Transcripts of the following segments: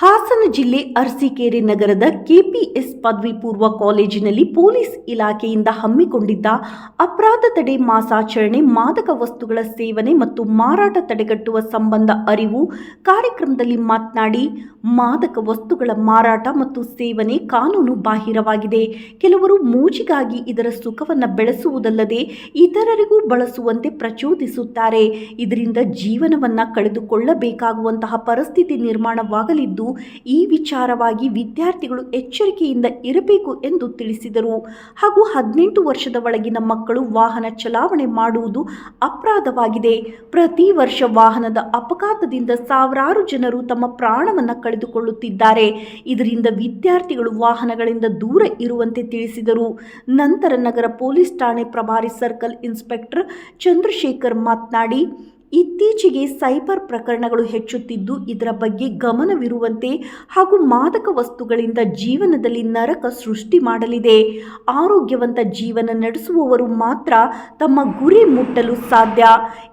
ಹಾಸನ ಜಿಲ್ಲೆ ಅರಸೀಕೆರೆ ನಗರದ ಕೆಪಿಎಸ್ ಪದವಿ ಪೂರ್ವ ಕಾಲೇಜಿನಲ್ಲಿ ಪೊಲೀಸ್ ಇಲಾಖೆಯಿಂದ ಹಮ್ಮಿಕೊಂಡಿದ್ದ ಅಪರಾಧ ತಡೆ ಮಾಸಾಚರಣೆ, ಮಾದಕ ವಸ್ತುಗಳ ಸೇವನೆ ಮತ್ತು ಮಾರಾಟ ತಡೆಗಟ್ಟುವ ಸಂಬಂಧ ಅರಿವು ಕಾರ್ಯಕ್ರಮದಲ್ಲಿ ಮಾತನಾಡಿ, ಮಾದಕ ವಸ್ತುಗಳ ಮಾರಾಟ ಮತ್ತು ಸೇವನೆ ಕಾನೂನು ಬಾಹಿರವಾಗಿದೆ. ಕೆಲವರು ಮೂಜಿಗಾಗಿ ಇದರ ಸುಖವನ್ನು ಬೆಳೆಸುವುದಲ್ಲದೆ ಇತರರಿಗೂ ಬಳಸುವಂತೆ ಪ್ರಚೋದಿಸುತ್ತಾರೆ. ಇದರಿಂದ ಜೀವನವನ್ನು ಕಳೆದುಕೊಳ್ಳಬೇಕಾಗುವಂತಹ ಪರಿಸ್ಥಿತಿ ನಿರ್ಮಾಣವಾಗಲಿದ್ದು ಈ ವಿಚಾರವಾಗಿ ವಿದ್ಯಾರ್ಥಿಗಳು ಎಚ್ಚರಿಕೆಯಿಂದ ಇರಬೇಕು ಎಂದು ತಿಳಿಸಿದರು. ಹಾಗೂ ಹದಿನೆಂಟು ವರ್ಷದ ಒಳಗಿನ ಮಕ್ಕಳು ವಾಹನ ಚಲಾವಣೆ ಮಾಡುವುದು ಅಪರಾಧವಾಗಿದೆ. ಪ್ರತಿ ವರ್ಷ ವಾಹನದ ಅಪಘಾತದಿಂದ ಸಾವಿರಾರು ಜನರು ತಮ್ಮ ಪ್ರಾಣವನ್ನು ಕಳೆದುಕೊಳ್ಳುತ್ತಿದ್ದಾರೆ. ಇದರಿಂದ ವಿದ್ಯಾರ್ಥಿಗಳು ವಾಹನಗಳಿಂದ ದೂರ ಇರುವಂತೆ ತಿಳಿಸಿದರು. ನಂತರ ನಗರ ಪೊಲೀಸ್ ಠಾಣೆ ಪ್ರಭಾರಿ ಸರ್ಕಲ್ ಇನ್ಸ್ಪೆಕ್ಟರ್ ಚಂದ್ರಶೇಖರ್ ಮಾತನಾಡಿ ಇತ್ತೀಚೆಗೆ ಸೈಬರ್ ಪ್ರಕರಣಗಳು ಹೆಚ್ಚುತ್ತಿದ್ದು ಇದರ ಬಗ್ಗೆ ಗಮನವಿರುವಂತೆ ಹಾಗೂ ಮಾದಕ ವಸ್ತುಗಳಿಂದ ಜೀವನದಲ್ಲಿ ನರಕ ಸೃಷ್ಟಿ ಮಾಡಲಿದೆ. ಆರೋಗ್ಯವಂತ ಜೀವನ ನಡೆಸುವವರು ಮಾತ್ರ ತಮ್ಮ ಗುರಿ ಮುಟ್ಟಲು ಸಾಧ್ಯ.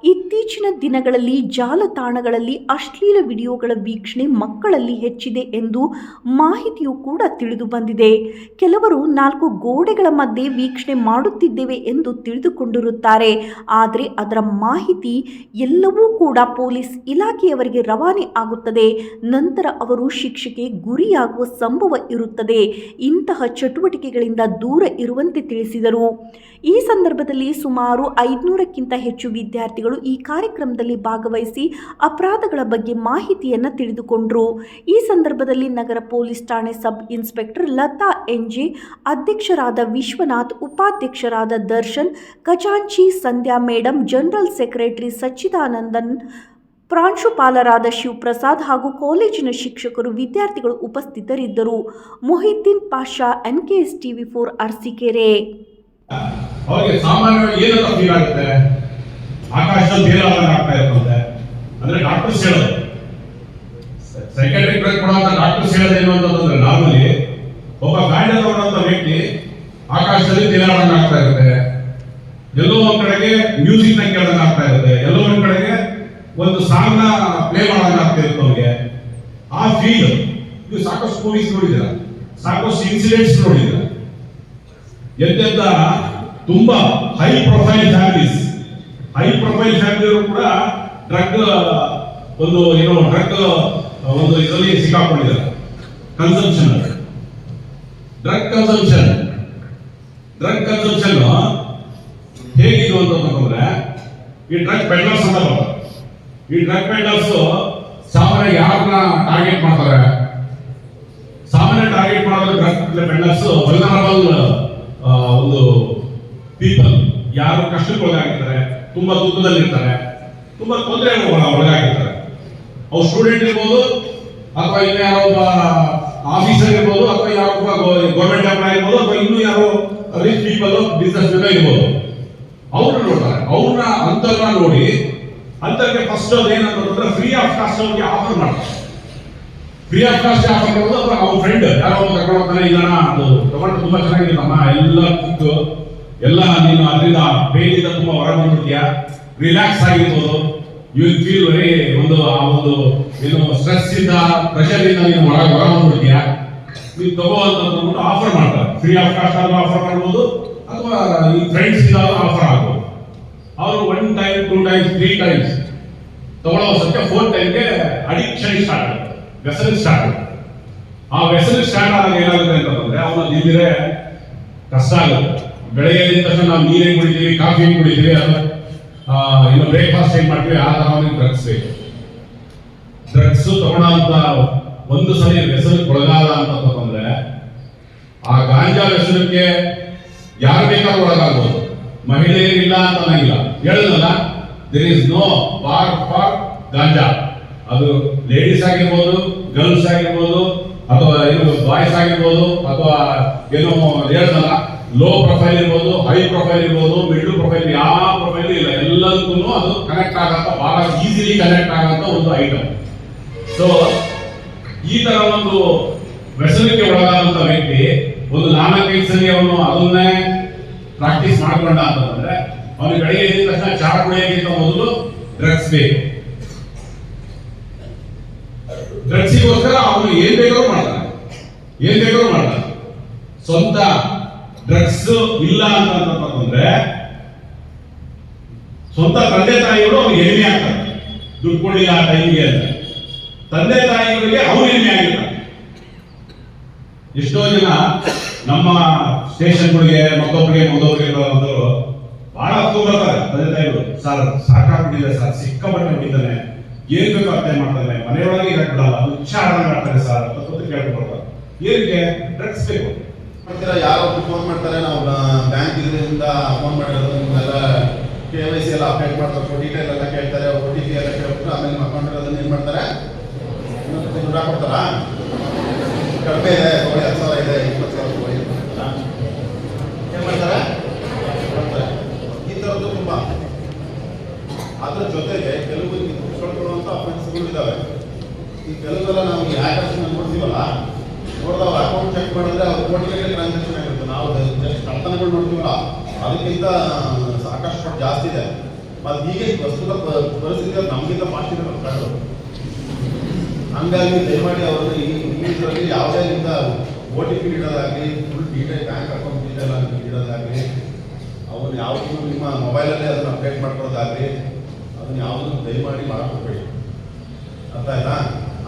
ಇತ್ತೀಚಿನ ದಿನಗಳಲ್ಲಿ ಜಾಲತಾಣಗಳಲ್ಲಿ ಅಶ್ಲೀಲ ವಿಡಿಯೋಗಳ ವೀಕ್ಷಣೆ ಮಕ್ಕಳಲ್ಲಿ ಹೆಚ್ಚಿದೆ ಎಂದು ಮಾಹಿತಿಯು ಕೂಡ ತಿಳಿದು ಬಂದಿದೆ. ಕೆಲವರು ನಾಲ್ಕು ಗೋಡೆಗಳ ಮಧ್ಯೆ ವೀಕ್ಷಣೆ ಮಾಡುತ್ತಿದ್ದೇವೆ ಎಂದು ತಿಳಿದುಕೊಂಡಿರುತ್ತಾರೆ. ಆದರೆ ಅದರ ಮಾಹಿತಿ ಎಲ್ಲವೂ ಕೂಡ ಪೊಲೀಸ್ ಇಲಾಖೆಯವರಿಗೆ ರವಾನೆ ಆಗುತ್ತದೆ. ನಂತರ ಅವರು ಶಿಕ್ಷೆಗೆ ಗುರಿಯಾಗುವ ಸಂಭವ ಇರುತ್ತದೆ. ಇಂತಹ ಚಟುವಟಿಕೆಗಳಿಂದ ದೂರ ಇರುವಂತೆ ತಿಳಿಸಿದರು. ಈ ಸಂದರ್ಭದಲ್ಲಿ ಸುಮಾರು ಐದುನೂರಕ್ಕಿಂತ ಹೆಚ್ಚು ವಿದ್ಯಾರ್ಥಿಗಳು ಈ ಕಾರ್ಯಕ್ರಮದಲ್ಲಿ ಭಾಗವಹಿಸಿ ಅಪರಾಧಗಳ ಬಗ್ಗೆ ಮಾಹಿತಿಯನ್ನು ತಿಳಿದುಕೊಂಡರು. ಈ ಸಂದರ್ಭದಲ್ಲಿ ನಗರ ಪೊಲೀಸ್ ಠಾಣೆ sub inspector Latha N J ಅಧ್ಯಕ್ಷರಾದ ವಿಶ್ವನಾಥ್, ಉಪಾಧ್ಯಕ್ಷರಾದ ದರ್ಶನ್, ಖಜಾಂಚಿ Sandhya madam general secretary Sachidanandan, ಪ್ರಾಂಶುಪಾಲರಾದ ಶಿವಪ್ರಸಾದ್ ಹಾಗೂ ಕಾಲೇಜಿನ ಶಿಕ್ಷಕರು ವಿದ್ಯಾರ್ಥಿಗಳು ಉಪಸ್ಥಿತರಿದ್ದರು. Mohiddin Pasha N K S TV four, Arsikere. ಇರ್ತದೆ. ಅಂದ್ರೆ ಡಾಕ್ಟರ್ಸ್ ಹೇಳೋದು ಸೈಕಾಟ್ರಿಕ್ ಡ್ರಗ್ ಕೊಡುವಂತ ಡಾಕ್ಟರ್ಸ್ ಹೇಳೋದೇನು ಅಂತಂದ್ರೆ ನಾರ್ಮಲಿ ಒಬ್ಬ ಗಾಂಡ ತಗೊಂಡಂತ ವ್ಯಕ್ತಿ ಆಕಾಶದಲ್ಲಿ ತೇಲಾದಂಗೆ ಆಗ್ತಾ ಇರುತ್ತೆ ಎಲ್ಲೋ ಒಂದ್ ಕಡೆಗೆ ಮ್ಯೂಸಿಕ್ನ ಕೇಳದಂಗೆ ಆಗ್ತಾ ಇರುತ್ತೆ ಎಲ್ಲೋ ಒಂದ್ ಕಡೆಗೆ ಒಂದು ಸಾಂಗ್ನ ಪ್ಲೇ ಮಾಡೋದಂಗೆ ಆಗ್ತಾ ಇರುತ್ತೆ ಅವ್ರಿಗೆ ಆ ಫೀಲ್ ನೀವು ಸಾಕಷ್ಟು ಮೂವೀಸ್ ನೋಡಿದಿರ ಸಾಕಷ್ಟು ಇನ್ಸಿಡೆಂಟ್ಸ್ ನೋಡಿದಿರ ಎಂತೆಂತ ತುಂಬಾ high profile families high profile family ಕೂಡ ಡ್ರಗ್ ಒಂದು, ಏನೋ ಡ್ರಗ್ ಒಂದು ಇದರಲ್ಲಿ ಸಿಕ್ಕಾಕೊಂಡಿದ್ದಾರೆ. Consumption drug consumption drug consumption ಹೇಗಿದು ಅಂತಂದ್ರೆ ಈ ಡ್ರಗ್ ಪೆಡ್ಲರ್ಸ್ ಅಂತ ಈ ಡ್ರಗ್ ಪೆಡ್ಲರ್ಸ್ ಸಾಮಾನ್ಯ ಯಾರನ್ನ ಟಾರ್ಗೆಟ್ ಮಾಡ್ತಾರೆ? ಸಾಮಾನ್ಯ ಟಾರ್ಗೆಟ್ ಮಾಡೋದು ಬೆಂಡರ್ಸ್ ವಲ್ನರಬಲ್ ಒಂದು ಪೀಪಲ್ ಯಾರು ಕಷ್ಟಕ್ಕೆ ಒಳಗಾಗಿರ್ತಾರೆ ತುಂಬಾ ದುಃಖದಲ್ಲಿರ್ತಾರೆ, ತುಂಬಾ ತೊಂದರೆ ಒಳಗಾಗಿರ್ತಾರೆ. ಅವ್ರು ಸ್ಟೂಡೆಂಟ್ ಇರ್ಬೋದು, ಅಥವಾ ಇನ್ನು ಯಾರೋ ಒಬ್ಬ ಆಫೀಸರ್ ಇರ್ಬೋದು, ಅಥವಾ ಯಾರೊಬ್ಬ ಗೌರ್ಮೆಂಟ್ ಎಂಪ್ಲಾಯ್ ಇರ್ಬೋದು, ಅಥವಾ ಇನ್ನೂ ಯಾರೋ ರಿಚ್ ಪೀಪಲ್ ಬಿಸ್ನೆಸ್ ಮ್ಯಾನ್ ಇರ್ಬೋದು. ಅವ್ರನ್ನ ನೋಡ್ತಾರೆ. ಅವ್ರನ್ನ ಅಂತರ್ನ ನೋಡಿ ಅಂತರ್ಗೆ ಫಸ್ಟ್ ಅದು ಏನಂತಂದ್ರೆ ಫ್ರೀ ಆಫ್ ಕಾಸ್ಟ್ ಅವ್ರಿಗೆ ಆಫರ್ ಮಾಡ್ತಾರೆ. ಫ್ರೀ ಆಫ್ ಕಾಸ್ಟ್ ಆಫರ್ ಮಾಡೋದು ಅವ್ರ ಫ್ರೆಂಡ್ ಯಾರೋ ಒಂದು ತಗೊಂಡು ಹೋಗ್ತಾನೆ ಇದನ್ನ ಅದು ತಗೊಂಡು ತುಂಬಾ ಚೆನ್ನಾಗಿತ್ತಮ್ಮ ಎಲ್ಲ ಕುಕ್ ಎಲ್ಲ ನೀನು ಅದರಿಂದ ಬೇಲಿಂದ ತುಂಬಾ ಹೊರ ಬಂದ್ಬಿಡ್ತೀಯ? ರಿಲ್ಯಾಕ್ಸ್ ಆಗಿರ್ಬೋದು. ಯು ವಿಲ್ ಫೀಲ್ ವೆರಿ ಒಂದು, ಆ ಒಂದು, ಏನು ಸ್ಟ್ರೆಸ್ ಇಂದ ಪ್ರೆಷರ್ ಇಂದ ನೀನು ಹೊರ ಹೊರ ಬಂದ್ಬಿಡ್ತೀಯ? ನೀವು ತಗೋ ಅಂತ ಆಫರ್ ಮಾಡ್ತಾರೆ. ಫ್ರೀ ಆಫ್ ಕಾಸ್ಟ್ ಆದ್ರೂ ಆಫರ್ ಮಾಡ್ಬೋದು, ಅಥವಾ ಈ ಫ್ರೆಂಡ್ಸ್ ಇಂದ ಆಫರ್ ಆಗ್ಬೋದು. ಅವರು one time two times three times ತಗೊಳ್ಳೋ ಸತ್ಯ ಫೋರ್ ಟೈಮ್ಗೆ ಅಡಿಕ್ಷನ್ ಸ್ಟಾರ್ಟ್ ಆಗುತ್ತೆ. ಸ್ಟಾರ್ಟ್ ಆ ವ್ಯಸನ ಸ್ಟಾರ್ಟ್ ಆದಾಗ ಏನಾಗುತ್ತೆ ಅಂತಂದ್ರೆ ಅವನ ನಿಂದಿರೆ ಕಷ್ಟ ಆಗುತ್ತೆ. ಬೆಳಗ್ಗೆ ಎದ್ದ ತಕ್ಷಣ ನಾವು ನೀರೇ ಕುಡಿತೀವಿ ಕಾಫಿ ಕುಡಿತೀವಿ ಇನ್ನು ಬ್ರೇಕ್ಫಾಸ್ಟ್ ಏನ್ ಮಾಡ್ತೀವಿ, ಆ ತರ ಅವನಿಗೆ ಡ್ರಗ್ಸ್ ಬೇಕು. ಡ್ರಗ್ಸ್ ತಗೊಳ್ಳೋಂತ ಒಂದು ಸಲ ವ್ಯಸನಕ್ಕೆ ಒಳಗಾದ ಅಂತಂದ್ರೆ ಆ ಗಾಂಜಾ ವ್ಯಸನಕ್ಕೆ ಯಾರು ಬೇಕಾದ್ರೂ ಒಳಗಾಗ್ಬೋದು. ಮಹಿಳೆಯರಿಲ್ಲ ಅಂತ ಅನ್ನಂಗಿಲ್ಲ ಹೇಳಿದ್ನಲ್ಲ there is no bar for ganja ಅದು ಲೇಡೀಸ್ ಆಗಿರ್ಬೋದು ಗರ್ಲ್ಸ್ ಆಗಿರ್ಬೋದು, ಅಥವಾ ಏನು ಬಾಯ್ಸ್ ಆಗಿರ್ಬೋದು, ಅಥವಾ ಏನು ಹೇಳ್ದಲ್ಲ ಲೋ ಪ್ರೊಫೈಲ್ ಇರ್ಬೋದು ಹೈ ಪ್ರೊಫೈಲ್ ಇರ್ಬೋದು ಮಿಡ್ಲ್ ಪ್ರೊಫೈಲ್ ಯಾವ ಪ್ರೊಫೈಲ್ ಇಲ್ಲ. ಎಲ್ಲದಕ್ಕೂ ಅದು ಕನೆಕ್ಟ್ ಆಗಂತ ಬಹಳ ಈಸಿಲಿ ಕನೆಕ್ಟ್ ಆಗಂತ ಒಂದು ಐಟಮ್ ಸೊ ಈ ತರ ಒಂದು ವ್ಯಸನಕ್ಕೆ ಒಳಗಾದಂತ ವ್ಯಕ್ತಿ, ಒಂದು ನಾಲ್ಕೈದು ಸಲ ಅವನು ಅದನ್ನೇ ಪ್ರಾಕ್ಟೀಸ್ ಮಾಡ್ಕೊಂಡ ಅಂತಂದ್ರೆ ಅವನಿಗೆ ಬೆಳಿಗ್ಗೆ ಎದ್ದ ತಕ್ಷಣ ಚಹಾ ಕುಡಿಯೋಕ್ಕಿಂತ ಮೊದಲು ಡ್ರಗ್ಸ್ ಬೇಕು. ಡ್ರಗ್ಸಿಗೋಸ್ಕರ ಅವನು ಏನ್ ಬೇಕಾದ್ರೂ ಮಾಡ್ತಾನೆ ಏನ್ ಬೇಕಾದ್ರೂ ಮಾಡ್ತಾನೆ ಸ್ವಂತ ಡ್ರಗ್ಸ್ ಇಲ್ಲ ಅಂತಂದ್ರೆ ಸ್ವಂತ ತಂದೆ ತಾಯಿಗಳು ಅವ್ನಿಗೆ ಎಣ್ಣೆ ಆಗ್ತಾರೆ. ದುಡ್ಡು ಕೊಡಲಿಲ್ಲ ಆ ಟೈಮಿಗೆ ಅಂತ. ತಂದೆ ತಾಯಿಗಳಿಗೆ ಅವ್ರು ಎಣ್ಣೆ ಆಗಿರ್ತಾರೆ. ಎಷ್ಟೋ ಜನ ನಮ್ಮ ಸ್ಟೇಷನ್ಗಳಿಗೆ ಮತ್ತೊಬ್ಬರಿಗೆ ಮತ್ತೊಬ್ಬರಿಗೆ ಬಂದರು ಬಹಳ ಹತ್ತು ಬರ್ತಾರೆ ತಂದೆ ತಾಯಿಗಳು. ಸರ್ ಸಾಕಾಗ್ಬಿಟ್ಟಿದೆ ಸರ್. ಸಿಕ್ಕಾಪಟ್ಟೆ ಬಿಟ್ಟಿದ್ದಾನೆ ಏನ್ ಬೇಕು ಅರ್ಥ ಮಾಡ್ತಾನೆ ಮನೆಯೊಳಗೆ ಇರಕ್ ಬಿಡಲ್ಲ ಉಚ್ಚಾರ ಮಾಡ್ತಾರೆ ಸರ್ ಅಂತ ಕೇಳ್ಕೊಡ್ತಾರೆ ಕೇಳ್ಕೊಳ್ತಾರೆ. ಏನಕ್ಕೆ? ಡ್ರಗ್ಸ್ ಬೇಕು. ಮಾಡ್ತೀರಾ? ಯಾರೊಬ್ಬರು ಫೋನ್ ಮಾಡ್ತಾರೆ. ನಾವು ಬ್ಯಾಂಕ್ ಇದರಿಂದ ಫೋನ್ ಮಾಡಿರೋದು. ನಿಮ್ಮೆಲ್ಲ ಕೆ ವೈ ಸಿ ಎಲ್ಲ ಅಪ್ಡೇಟ್ ಮಾಡ್ತಾರೆ. ಡೀಟೇಲ್ ಎಲ್ಲ ಕೇಳ್ತಾರೆ. ಓ ಟಿ ಪಿ ಎಲ್ಲ ಕೇಳ್ಬಿಟ್ಟು ಆಮೇಲೆ ಅಕೌಂಟ್ ಇರೋದನ್ನ ಏನು ಮಾಡ್ತಾರೆ? ದುಡ್ಡು ಕಡಿಮೆ ಇದೆ ಹತ್ತು ಸಾವಿರ ಇದೆ ಇಪ್ಪತ್ತು ಸಾವಿರ ರೂಪಾಯಿ ಏನು ಮಾಡ್ತಾರೆ. ಈ ಥರದ್ದು ತುಂಬ ಅದರ ಜೊತೆಗೆ ಕೆಲವು ಕುತ್ಕೊಳ್ಕೊಳ್ಳುವಂಥ ಅಫೆನ್ಸ್ಗಳು ಇದ್ದಾವೆ ಈ ಕೆಲವೆಲ್ಲ ನಾವು ಹ್ಯಾಕರ್ಸ್ನ ನೋಡ್ತೀವಲ್ಲ ನೋಡಿದವ್ರ ಅಕೌಂಟ್ ಚೆಕ್ ಮಾಡಿದ್ರೆ ಅವ್ರ ಕೋಟಿಗಟ್ಟಲೆ ಟ್ರಾನ್ಸಾಕ್ಷನ್ ಆಗಿರುತ್ತೆ ನಾವು ಜಸ್ಟ್ ಕಳ್ತನಗಳು ನೋಡ್ತೀವಲ್ಲ ಅದಕ್ಕಿಂತ ಸಾಕಷ್ಟು ಜಾಸ್ತಿ ಇದೆ ಮತ್ತು ಹೀಗೆ ಪ್ರಸ್ತುತ ಪರಿಸ್ಥಿತಿ ನಮಗಿಂತ ಫಾಸ್ಟ್ ಕಣ್ಣು ಹಂಗಾಗಿ ದಯಮಾಡಿ ಅವರನ್ನು ಈ ಯಾವುದೇ ಇಂದ O T P ಇಡೋದಾಗಲಿ full detail bank account detail ಇಡೋದಾಗಲಿ ಅವನು ಯಾವುದನ್ನು ನಿಮ್ಮ ಮೊಬೈಲಲ್ಲೇ ಅದನ್ನು ಅಪ್ಡೇಟ್ ಮಾಡ್ಕೊಳ್ಳೋದಾಗಲಿ, ಅದನ್ನು ಯಾವುದನ್ನು ದಯಮಾಡಿ ಮಾಡ್ಕೊಬೇಡಿ ಅರ್ಥ ಆಯ್ತಾ?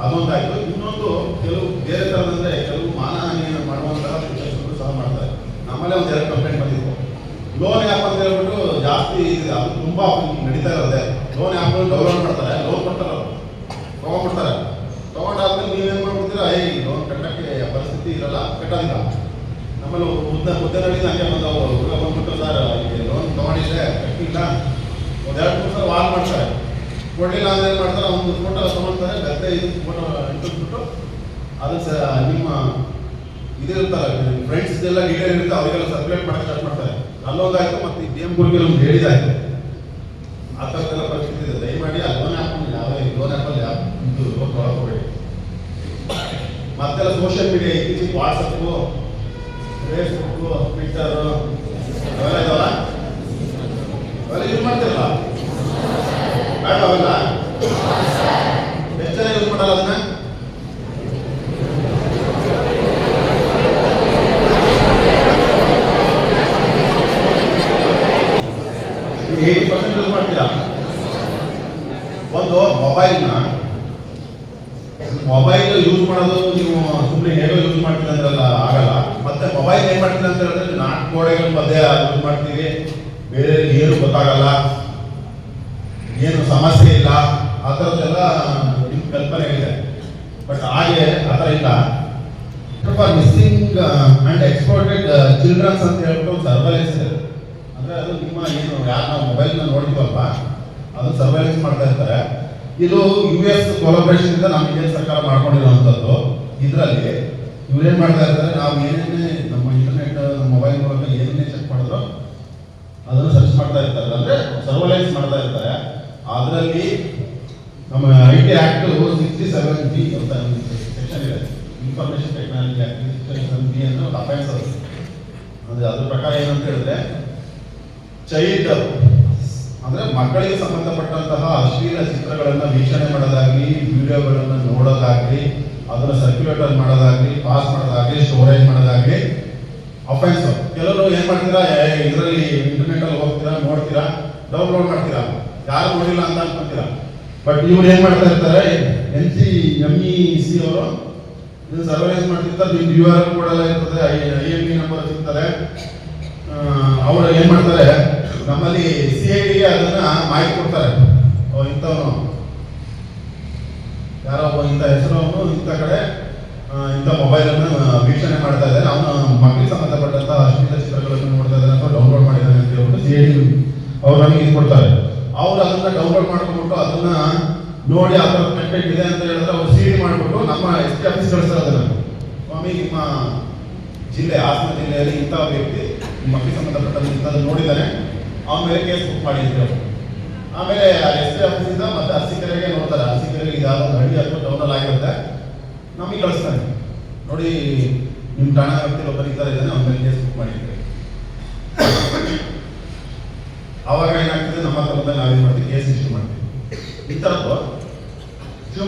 ಅದೊಂದಾಯ್ತು. ಇನ್ನೊಂದು ಕೆಲವು ಬೇರೆ ಥರದಂದರೆ ಕೆಲವು ಮಾನಹಾನಿಯನ್ನು ಮಾಡುವಂತಹ ಕೆಲಸಗಳು ಸಹ ಮಾಡ್ತಾರೆ. ನಮ್ಮಲ್ಲೇ ಒಂದು ಎರಡು ಕಂಪ್ಲೇಂಟ್ ಬಂದಿತ್ತು. ಲೋನ್ ಆ್ಯಪ್ ಅಂತ ಹೇಳ್ಬಿಟ್ಟು ಜಾಸ್ತಿ ಅದು ತುಂಬ ನಡೀತಾ ಇರೋದೆ. ಲೋನ್ ಆ್ಯಪ್ ಡೌನ್ಲೋಡ್ ಮಾಡ್ತಾರೆ? ಲೋನ್ ಕೊಡ್ತಾರೆ ತಗೊಂಡ್ಬಿಡ್ತಾರೆ ತಗೊಂಡಾದ್ಮೇಲೆ ನೀವೇನು ಮಾಡ್ಬಿಡ್ತೀರಾ ಏ ಲೋನ್ ಕಟ್ಟಕ್ಕೆ ಪರಿಸ್ಥಿತಿ ಇರಲ್ಲ ಕಟ್ಟೋದಿಲ್ಲ ನಮ್ಮಲ್ಲಿ ಮುದ್ದೆ ಮುದ್ದೆ ನನಗೆ ಹಂಗೆ ಬಂದವು ಹುಡುಗ ಬಂದ್ಬಿಟ್ಟು ಸರ್ ಲೋನ್ ತೊಗೊಂಡಿದ್ದೆ ಕಟ್ಟಿಲ್ಲ ಒಂದೆರಡು ಮೂರು ಸಲ ವಾಲ್ ಮಾಡ್ತಾರೆ ಕೊಡಲಿಲ್ಲ ಅಂದ್ರೆ ಏನು ಮಾಡ್ತಾರೆ ಒಂದು ಫೋಟೋ ತಗೊಳ್ತಾರೆ ಗದ್ದೆ ಇದು ಫೋಟೋ ಇಟ್ಬಿಟ್ಟು ಅದು ಸ ನಿಮ್ಮ ಇದಿರುತ್ತಲ್ಲ ಫ್ರೆಂಡ್ಸ್ ಎಲ್ಲ ಡೀಟೇಲ್ ಇರುತ್ತೆ ಅವರಿಗೆಲ್ಲ ಸರ್ಕ್ಯುಲೇಟ್ ಮಾಡಕ್ಕೆ ಸ್ಟಾರ್ಟ್ ಮಾಡ್ತಾರೆ ಅಲ್ಲೊಂದಾಯ್ತು ಮತ್ತು ಈ ಎಂ ಗುರುಗೆ ಒಂದು ಹೇಳಿದಾಯ್ತು ಆ ಥರದ್ದೆಲ್ಲ ಪರಿಸ್ಥಿತಿ ಇದೆ ದಯಮಾಡಿ ಆ ಲೋನ್ ಆ್ಯಪ್ ಯಾವುದೇ ಲೋನ್ ಆ್ಯಪಲ್ಲಿ ಯಾವ ಇದು ಲೋನ್ ತೊಗೊಳ್ಕೋಬೇಡಿ ಮತ್ತೆಲ್ಲ ಸೋಷಿಯಲ್ ಮೀಡಿಯಾ ಇತ್ತೀಚೆಗೆ ವಾಟ್ಸಪ್ಪು ಫೇಸ್ಬುಕ್ಕು ಟ್ವಿಟ್ಟರು ಅವೆಲ್ಲ ಇದಾವಲ್ಲ ಅವೆಲ್ಲ ಯೂಸ್ ಮಾಡ್ತಿರಲ್ಲ ಬೇಡ ಅವೆಲ್ಲ ಎಷ್ಟು ಮಾಡಲ್ಲ ಅದನ್ನ ಏಯ್ಟಿ ಪರ್ಸೆಂಟ್ ಯೂಸ್ ಮಾಡ್ತೀರಾ ಒಂದು ಮೊಬೈಲ್ನ ಮೊಬೈಲ್ ಯೂಸ್ ಮಾಡೋದು ನೀವು ಸುಮ್ಮನೆ ಹೇಗೋ ಯೂಸ್ ಮಾಡ್ತೀವಿ ಅಂದ್ರಲ್ಲ ಆಗಲ್ಲ ಮತ್ತೆ ಮೊಬೈಲ್ ಏನ್ ಮಾಡ್ತೀನಿ ಅಂತ ಹೇಳಿದ್ರೆ ನಾಲ್ಕು ಗೋಡೆಗಳ ಮಧ್ಯೆ ಮಾಡ್ತೀವಿ. ಬೇರೆ ಏನು ಗೊತ್ತಾಗಲ್ಲ. ಏನು ಸಮಸ್ಯೆ ಇಲ್ಲ. ಆ ಥರದ್ದೆಲ್ಲ ನಿಮ್ ಕಲ್ಪನೆ ಇದೆ. ಬಟ್ ಹಾಗೆ ಆ ಥರ ಇಲ್ಲ. For missing and exported childrens ಅಂತ ಹೇಳ್ಬಿಟ್ಟು ಸರ್ವೈಲೆನ್ಸ್ ಇದೆ. ಅಂದ್ರೆ ಅದು ನಿಮ್ಮ ಏನು, ಯಾರು ನಾವು ಮೊಬೈಲ್ನ ನೋಡ್ತೀವಲ್ವಾ ಅದು ಸರ್ವೈಲೆನ್ಸ್ ಮಾಡ್ತಾ ಇರ್ತಾರೆ. ಇದು ಯು ಎಸ್ ಕೊಲಾಬ್ರೇಷನ್ ಇಂದ ನಮ್ಮ ಸರ್ಕಾರ ಮಾಡ್ಕೊಂಡಿರುವಂಥದ್ದು. ಇದರಲ್ಲಿ ಇವ್ರೇನ್ ಮಾಡ್ತಾ ಇರ್ತಾರೆ ನಾವು ಏನೇನೇ ನಮ್ಮ ಇಂಟರ್ನೆಟ್ ಮೊಬೈಲ್ ಮೂಲಕ ಏನೇನೇ ಚೆಕ್ ಮಾಡಿದ್ರು ಅದನ್ನು ಸರ್ಚ್ ಮಾಡ್ತಾ ಇರ್ತಾರೆ. ಅಂದ್ರೆ ಸರ್ವಲೈಸ್ ಮಾಡ್ತಾ ಇರ್ತಾರೆ. ಅದರಲ್ಲಿ ನಮ್ಮ I T act sixty seven B ಅಂತ ಸೆಕ್ಷನ್ ಇದೆ. Information technology act sixty seven B ಅಂದ್ರೆ ಒಂದು ಅಫೆನ್ಸ್ ಅದು. ಅಂದ್ರೆ ಅದ್ರ ಪ್ರಕಾರ ಏನಂತ ಹೇಳಿದ್ರೆ ಚೈಲ್ಡ್ ಅಂದ್ರೆ ಮಕ್ಕಳಿಗೆ ಸಂಬಂಧಪಟ್ಟಂತಹ ಅಶ್ಲೀಲ ಚಿತ್ರಗಳನ್ನ ವೀಕ್ಷಣೆ ಮಾಡೋದಾಗ್ಲಿ ವಿಡಿಯೋಗಳನ್ನ ನೋಡೋದಾಗ್ಲಿ ಅದನ್ನ ಸರ್ಕ್ಯುಲೇಟರ್ ಮಾಡೋದಾಗ್ಲಿ ಪಾಸ್ ಮಾಡೋದಾಗ್ಲಿ ಸ್ಟೋರೇಜ್ ಮಾಡೋದಾಗ್ಲಿ ಅಫೆನ್ಸ್ ಕೆಲವರು ಏನ್ ಮಾಡ್ತೀರಾ ಇದರಲ್ಲಿ ಇಂಟರ್ನೆಟ್ ಅಲ್ಲಿ ಹೋಗ್ತೀರಾ, ನೋಡ್ತೀರಾ ಡೌನ್ಲೋಡ್ ಮಾಡ್ತೀರಾ. ಯಾರು ನೋಡಿಲ್ಲ ಅಂತ ಅನ್ಕೊಂತೀರಾ. ಬಟ್ ಇವ್ರು ಏನ್ ಮಾಡ್ತಾ ಇರ್ತಾರೆ, N C M E C ಅವರು ಇದು ಸರ್ವೈಸ್ ಮಾಡ್ತಿರ್ತಾರೆ ನಿಮ್ದು ಯು ಆರ್ ಕೂಡ ಎಲ್ಲ ಇರ್ತದೆ, ಐ ಎಂ ಇ ನಂಬರ್ ಸಿಗ್ತಾರೆ ಅವರು ಏನ್ ಮಾಡ್ತಾರೆ, ನಮ್ಮಲ್ಲಿ ಸಿ ಐ ಡಿಗೆ ಅದನ್ನ ಮಾಹಿತಿ ಕೊಡ್ತಾರೆ. ಇಂಥವ್ರು. ಯಾರೋ ಒಬ್ಬ ಇಂಥ ಹೆಸರವನು ಇಂಥ ಕಡೆ ಇಂಥ ಮೊಬೈಲನ್ನು ವೀಕ್ಷಣೆ ಮಾಡ್ತಾ ಇದ್ದಾರೆ. ಅವನು ಮಕ್ಕಳಿಗೆ ಸಂಬಂಧಪಟ್ಟಂತ ಅಶ್ಲೀಲ ಚಿತ್ರಗಳನ್ನು ನೋಡ್ತಾ ಇದ್ದಾರೆ ಅಥವಾ ಡೌನ್ಲೋಡ್ ಮಾಡಿದ್ದಾರೆ ಅಂತ ಹೇಳ್ಬಿಟ್ಟು ಸಿ ಐ ಡಿ ಅವ್ರು ನಮಗೆ ಇದು ಕೊಡ್ತಾರೆ. ಅವ್ರು ಅದನ್ನ ಡೌನ್ಲೋಡ್ ಮಾಡ್ಕೊಂಡ್ಬಿಟ್ಟು ಅದನ್ನ ನೋಡಿ ಆ ಥರ ಕಂಟೆಂಟ್ ಇದೆ ಅಂತ ಹೇಳಿದ್ರೆ ಅವ್ರು ಸಿ ಡಿ ಮಾಡಿಬಿಟ್ಟು ನಮ್ಮ ಎಸ್ ಟಿ ಆಫೀಸ್ ಕಳಿಸ್ತಾರೆ ಅದನ್ನ. ಸ್ವಾಮಿ, ನಿಮ್ಮ ಜಿಲ್ಲೆ, ಹಾಸನ ಜಿಲ್ಲೆಯಲ್ಲಿ ಇಂಥ ವ್ಯಕ್ತಿ ಮಕ್ಕಳಿಗೆ ಸಂಬಂಧಪಟ್ಟಂತೆ ಇಂಥದ್ದು ನೋಡಿದ್ದಾನೆ. ಅವನ ಮೇಲೆ ಕೇಸ್ ಬುಕ್ ಮಾಡಿದ್ರು. ಆಮೇಲೆ ಎಸ್ ಟಿ ಆಫೀಸಿಂದ ಮತ್ತೆ ಅರಸೀಕೆರೆಗೆ ಅರಸೀಕೆರೆಗೆ ಇದಾದ ಹಳ್ಳಿ ಅಥವಾ ಟೌನಲ್ಲಿ ಆಗಿರುತ್ತೆ. ನಮಗೆ ಕಳಿಸ್ತಾನೆ ನೋಡಿ ನಿಮ್ಮ ಠಾಣಾ ವ್ಯಕ್ತಿ ಒಬ್ಬರು ಥರ ಇದ್ದಾನೆ ಅವನ ಮೇಲೆ ಕೇಸ್ ಬುಕ್ ಮಾಡಿದ್ರಿ. ಆವಾಗ ಏನಾಗ್ತದೆ? ನಮ್ಮ ಹತ್ರ ಬಂದಾಗ ನಾವೇನು ಮಾಡ್ತೀವಿ, ಕೇಸ್ ಇಶ್ಯೂ ಮಾಡ್ತೀವಿ. ಈ ಥರದ್ದು